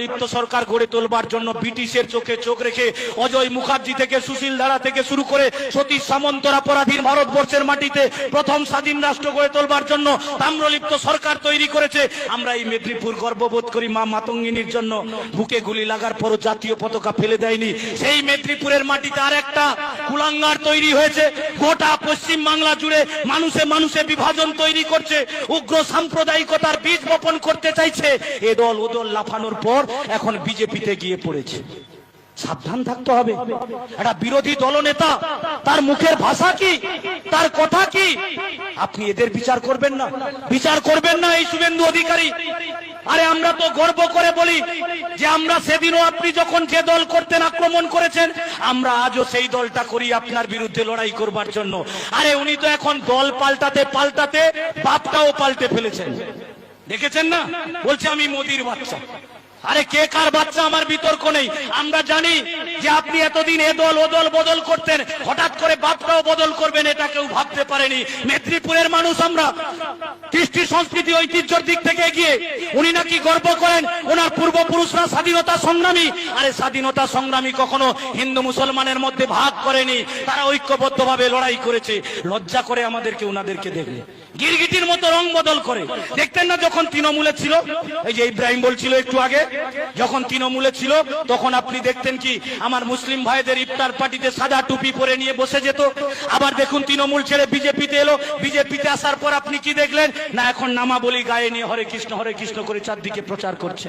লিপ্ত সরকার গড়ে তোলবার জন্য ব্রিটিশের চোখে চোখ রেখে অজয় মুখার্জি থেকে সুশীল ধারা থেকে শুরু করে সতীশ সামন্তরা পরাধীন ভারতবর্ষের মাটিতে প্রথম স্বাধীন রাষ্ট্র গড়ে তোলবার জন্য তাম্রলিপ্ত সরকার তৈরি করেছে। আমরা এই মেদিনীপুর গর্ববোধ করি মা মাতঙ্গিনীর জন্য। বুকে গুলি লাগার পরও জাতীয় পতাকা ফেলে দেয়নি। সেই মেদিনীপুরের মাটিতে আর একটা কুলাঙ্গার তৈরি হয়েছে। গোটা পশ্চিম বাংলা জুড়ে মানুষে মানুষে বিভাজন তৈরি করছে। উগ্র সাম্প্রদায়িকতার বীজ বপন করতে চাইছে। এ দল ও দল লাফানোর পর এখন বিজেপিতে গিয়ে পড়েছে। সাবধান থাকতে হবে। একটা বিরোধী দলনেতা, তার মুখের ভাষা কি? তার কথা কি? আপনি এদের বিচার করবেন না। বিচার করবেন না এই শুভেন্দু অধিকারী। আরে আমরা তো গর্ব করে বলি যে আমরা সেদিনও আপনি যখন যে দল করতেন আক্রমণ করেছেন, আমরা আজও সেই দলটা করি আপনার বিরুদ্ধে লড়াই করবার জন্য। আরে উনি তো এখন দল পাল্টাতে পাল্টাতে বাপটাও পাল্টে ফেলেছেন। দেখেছেন না? বলছে আমি মোদির বাচ্চা। আরে কে কার বাচ্চা আমার বিতর্ক নেই? আমরা জানি যে আপনি এতদিন এ দল, ও দল বদল করতেন, হঠাৎ করে বাপটাও বদল করবেন, এটা কেউ ভাবতে পারেনি। মেদিনীপুরের মানুষ আমরা, কৃষ্টি সংস্কৃতি, ঐতিহ্যের দিক থেকে এগিয়ে, উনি নাকি গর্ব করেন, ওনার পূর্বপুরুষরা স্বাধীনতা সংগ্রামী। আরে স্বাধীনতা সংগ্রামী কখনো হিন্দু মুসলমানের মধ্যে ভাগ করেনি, তারা ঐক্যবদ্ধভাবে লড়াই করেছে। লজ্জা করে আমাদেরকে ওনাদেরকে দেখলে। গিরগিটির মতো রং বদল করে। দেখতেন না যখন তৃণমূলে ছিল? এই যে ইব্রাহিম বলছিল একটু আগে, যখন তৃণমূলে ছিল, তখন আপনি দেখতেন কি আমার মুসলিম ভাইদের ইফতার পার্টিতে সাদা টুপি পরে নিয়ে বসে যেত। আবার দেখুন তৃণমূল ছেড়ে বিজেপিতে এলো। বিজেপিতে আসার পর আপনি কি দেখলেন? না, এখন নামাবলি গায়ে নিয়ে হরে কৃষ্ণ হরে কৃষ্ণ করে চারদিকে প্রচার করছে।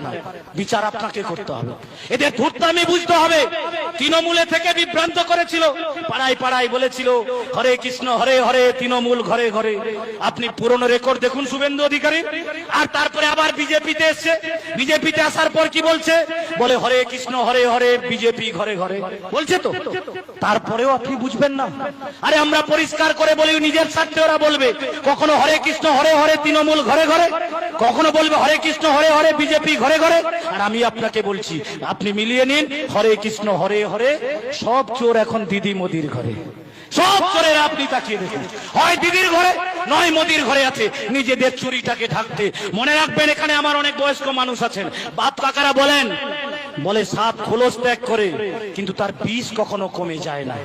না। বিচার আপনাকে করতে হবে। এদের ধূর্তামি বুঝতে হবে। তৃণমূলে থেকে বিভ্রান্ত করেছিল। পাড়ায় পাড়ায় বলেছিল, হরে কৃষ্ণ, হরে হরে, তৃণমূল ঘরে ঘরে। আপনি পুরনো রেকর্ড দেখুন, শুভেন্দু অধিকারী। আর তারপরে আবার বিজেপিতে এসছে। বিজেপিতে আসার পর কি বলছে? বলে, হরে কৃষ্ণ, হরে হরে, বিজেপি ঘরে ঘরে। বলছে তো? তারপরেও আপনি বুঝবেন না। আরে আমরা পরিষ্কার করে বলি, নিজের স্বার্থে ওরা বলবে, কখনো হরে কৃষ্ণ, হরে হরে, তৃণমূল ঘরে ঘরে? কখনো বলবে, হরে কৃষ্ণ, হরে হরে, বিজেপি ঘরে ঘরে ঘরে। আর আমি আপনাকে বলছি, আপনি মিলিয়ে নিন, হরে কৃষ্ণ, হরে হরে। সব চোর এখন দিদি মোদির ঘরে। সব চোরের আপনি তাকিয়ে দেখুন। হয় দিদির ঘরে, নয় মোদির ঘরে আছে। নিজেদের চুরিটাকে ঢাকতে। মনে রাখবেন, এখানে আমার অনেক বয়স্ক মানুষ আছেন। বাপ কাকারা বলেন, বলে, সাপ খোলস ত্যাগ করে, কিন্তু তার বিষ কখনো কমে যায় না।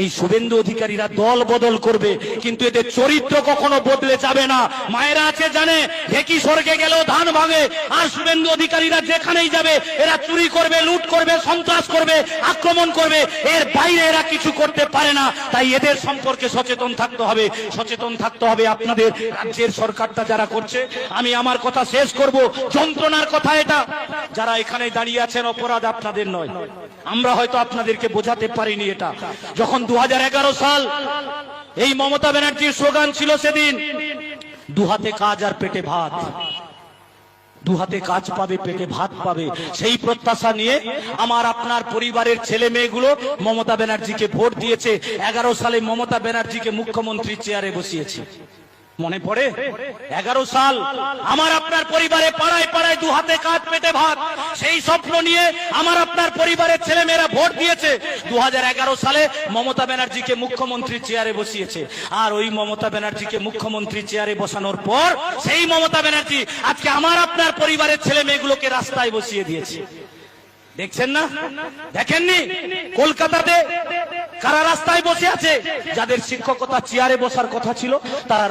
এই শুভেন্দু অধিকারীরা দল বদল করবে, কিন্তু এদের চরিত্র কখনো বদলে যাবে না। মায়েরা আছে জানে, ঢেকি স্বর্গে গেলেও ধান ভাঙে, আর শুভেন্দু অধিকারীরা যেখানেই যাবে, এরা চুরি করবে, লুট করবে, সন্ত্রাস করবে, আক্রমণ করবে, এর বাইরে এরা কিছু করতে পারে না। তাই এদের সম্পর্কে সচেতন থাকতে হবে, সচেতন থাকতে হবে আপনাদের রাজ্যের সরকারটা যারা করছে। আমি আমার কথা শেষ করব, যন্ত্রণার কথা এটা। যারা এখানে দাঁড়িয়ে আছেন, অপরাধ আপনাদের নয়। আমরা হয়তো আপনাদেরকে বোঝাতে পারিনি এটা। যখন দু সাল এই মমতা ব্যানার্জির স্লোগান ছিল সেদিন দু হাতে কাজ আর পেটে ভাত। দু হাতে কাজ পাবে, পেটে ভাত পাবে। সেই প্রত্যাশা নিয়ে আমার আপনার পরিবারের ছেলে মেয়েগুলো মমতা ব্যানার্জিকে ভোট দিয়েছে। এগারো সালে মমতা ব্যানার্জিকে মুখ্যমন্ত্রী চেয়ারে বসিয়েছে। মনে পড়ে? এগারো সাল আমার আপনার পরিবারে পাড়ায় পাড়ায় দু হাতে কাজ পেটে ভাত। সেই স্বপ্ন নিয়ে আমার আপনার পরিবারের ছেলে মেয়েরা ভোট দিয়েছে। দু সালে মমতা ব্যানার্জিকে মুখ্যমন্ত্রী চেয়ারে বসিয়েছে। আর ওই মমতা ব্যানার্জিকে মুখ্যমন্ত্রী চেয়ারে বসানোর পর সেই মমতা ব্যানার্জি আজকে আমার আপনার পরিবারের ছেলে মেয়েগুলোকে রাস্তায় বসিয়ে দিয়েছে। দেখছেন না? দেখেননি? কলকাতাতে কারা রাস্তায় বসে আছে? যাদের শিক্ষকতা চেয়ারে বসার কথা ছিল, তারা